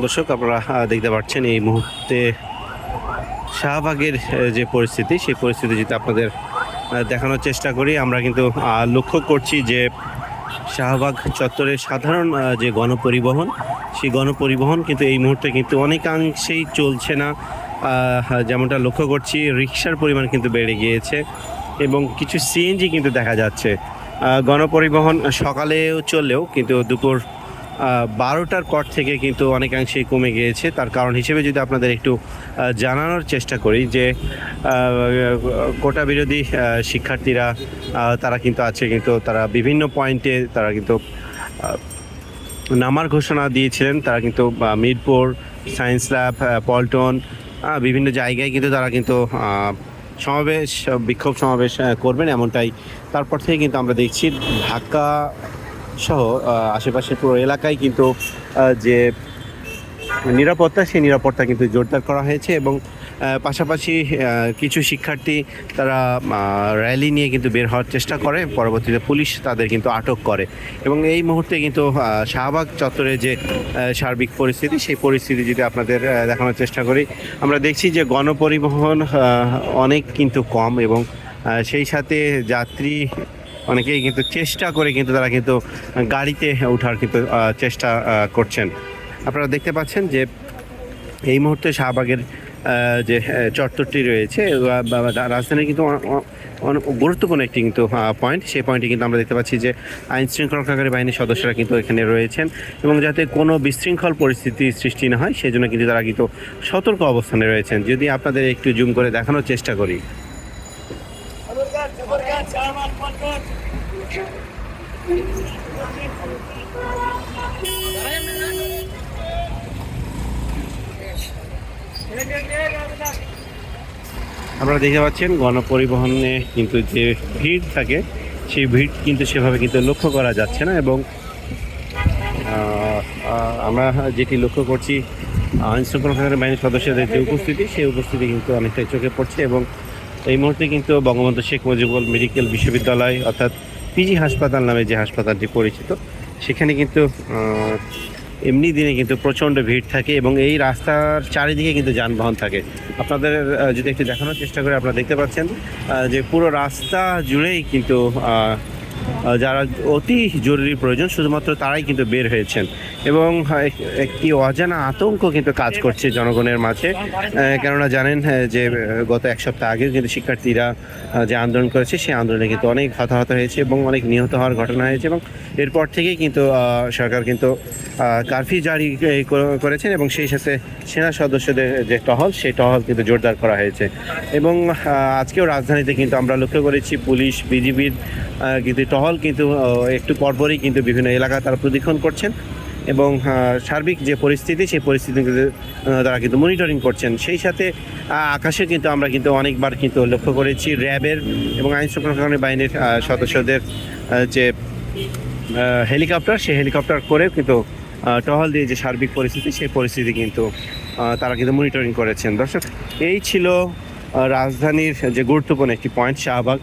দর্শক, আপনারা দেখতে পাচ্ছেন এই মুহূর্তে শাহবাগের যে পরিস্থিতি, সেই পরিস্থিতি যদি আপনাদের দেখানোর চেষ্টা করি, আমরা কিন্তু লক্ষ্য করছি যে শাহবাগ চত্বরের সাধারণ যে গণপরিবহন, সেই গণপরিবহন কিন্তু এই মুহূর্তে কিন্তু অনেকাংশেই চলছে না। যেমনটা লক্ষ্য করছি, রিক্সার পরিমাণ কিন্তু বেড়ে গিয়েছে এবং কিছু সিএনজি কিন্তু দেখা যাচ্ছে। গণপরিবহন সকালেও চললেও কিন্তু দুপুর বারোটার পর থেকে কিন্তু অনেকাংশেই কমে গিয়েছে। তার কারণ হিসেবে যদি আপনাদের একটু জানানোর চেষ্টা করি যে কোটা বিরোধী শিক্ষার্থীরা তারা কিন্তু আছে কিন্তু তারা বিভিন্ন পয়েন্টে তারা কিন্তু নামার ঘোষণা দিয়েছিলেন। তারা কিন্তু মিরপুর, সায়েন্স ল্যাব পল্টন বিভিন্ন জায়গায় কিন্তু তারা কিন্তু সমাবেশ, বিক্ষোভ সমাবেশ করবেন এমনটাই। তারপর থেকে কিন্তু আমরা দেখছি ঢাকা সহ আশেপাশের পুরো এলাকায় কিন্তু যে নিরাপত্তা, সেই নিরাপত্তা কিন্তু জোরদার করা হয়েছে এবং পাশাপাশি কিছু শিক্ষার্থী তারা র্যালি নিয়ে কিন্তু বের হওয়ার চেষ্টা করে। পরবর্তীতে পুলিশ তাদের কিন্তু আটক করে। এবং এই মুহূর্তে কিন্তু শাহবাগ চত্বরে যে সার্বিক পরিস্থিতি, সেই পরিস্থিতি যদি আপনাদের দেখানোর চেষ্টা করি, আমরা দেখছি যে গণপরিবহন অনেক কিন্তু কম এবং সেই সাথে যাত্রী অনেকেই কিন্তু চেষ্টা করে কিন্তু তারা কিন্তু গাড়িতে ওঠার কিন্তু চেষ্টা করছেন। আপনারা দেখতে পাচ্ছেন যে এই মুহূর্তে শাহবাগের যে চত্বরটি রয়েছে রাজধানীর কিন্তু গুরুত্বপূর্ণ একটি কিন্তু পয়েন্ট সেই পয়েন্টে কিন্তু আমরা দেখতে পাচ্ছি যে আইন শৃঙ্খলাকারী বাহিনীর সদস্যরা কিন্তু এখানে রয়েছেন এবং যাতে কোনো বিশৃঙ্খল পরিস্থিতি সৃষ্টি না হয়, সেজন্য কিন্তু তারা কিন্তু সতর্ক অবস্থানে রয়েছেন। যদি আপনাদের একটু জুম করে দেখানোর চেষ্টা করি। আপনারা দেখতে পাচ্ছেন, গণপরিবহনে কিন্তু যে ভিড় থাকে, সেই ভিড় কিন্তু সেভাবে কিন্তু লক্ষ্য করা যাচ্ছে না এবং আমরা যেটি লক্ষ্য করছি আইন শৃঙ্খলা বাহিনীর সদস্যদের যে উপস্থিতি, সেই উপস্থিতি কিন্তু অনেকটাই চোখে পড়ছে এবং এই মুহূর্তে কিন্তু বঙ্গবন্ধু শেখ মুজিবুর মেডিকেল বিশ্ববিদ্যালয় অর্থাৎ পিজি হাসপাতাল নামে যে হাসপাতালটি পরিচিত, সেখানে কিন্তু এমনি দিনে কিন্তু প্রচণ্ড ভিড় থাকে এবং এই রাস্তার চারিদিকে কিন্তু যানবাহন থাকে। আপনাদের যদি একটু দেখানোর চেষ্টা করে আপনারা দেখতে পাচ্ছেন যে পুরো রাস্তা জুড়েই কিন্তু যারা অতি জরুরি প্রয়োজন, শুধুমাত্র তারাই কিন্তু বের হয়েছেন। এবং একটি অজানা আতঙ্ক কিন্তু কাজ করছে জনগণের মাঝে। কেননা জানেন যে গত এক সপ্তাহ আগেও কিন্তু শিক্ষার্থীরা যে আন্দোলন করেছে, সেই আন্দোলনে কিন্তু অনেক হতাহত হয়েছে এবং অনেক নিহত হওয়ার ঘটনা হয়েছে এবং এরপর থেকেই কিন্তু সরকার কিন্তু কারফিউ জারি করে- করেছেন এবং সেই সাথে সেনা সদস্যদের যে টহল, সেই টহল কিন্তু জোরদার করা হয়েছে। এবং আজকেও রাজধানীতে কিন্তু আমরা লক্ষ্য করেছি, পুলিশ, বিজিবির কিন্তু টহল কিন্তু একটু পরপরই কিন্তু বিভিন্ন এলাকা তারা প্রদীক্ষণ করছেন এবং সার্বিক যে পরিস্থিতি, সেই পরিস্থিতি তারা কিন্তু মনিটরিং করছেন। সেই সাথে আকাশে কিন্তু আমরা কিন্তু অনেকবার কিন্তু লক্ষ্য করেছি র্যাবের এবং আইন শৃঙ্খলা বাহিনীর সদস্যদের যে হেলিকপ্টার, সেই হেলিকপ্টার করে কিন্তু টহল দিয়ে যে সার্বিক পরিস্থিতি, সেই পরিস্থিতি কিন্তু তারা কিন্তু মনিটরিং করেছেন। দর্শক, এই ছিল রাজধানীর যে গুরুত্বপূর্ণ একটি পয়েন্ট শাহবাগ।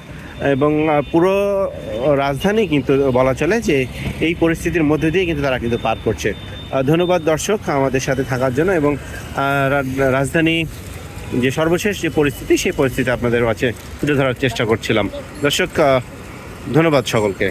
এবং পুরো রাজধানী কিন্তু বলা চলে যে এই পরিস্থিতির মধ্যে দিয়ে কিন্তু তারা কিন্তু পার করছে। ধন্যবাদ দর্শক আমাদের সাথে থাকার জন্য এবং রাজধানী যে সর্বশেষ যে পরিস্থিতি, সেই পরিস্থিতি আপনাদের কাছে তুলে ধরার চেষ্টা করছিলাম। দর্শক ধন্যবাদ সকলকে।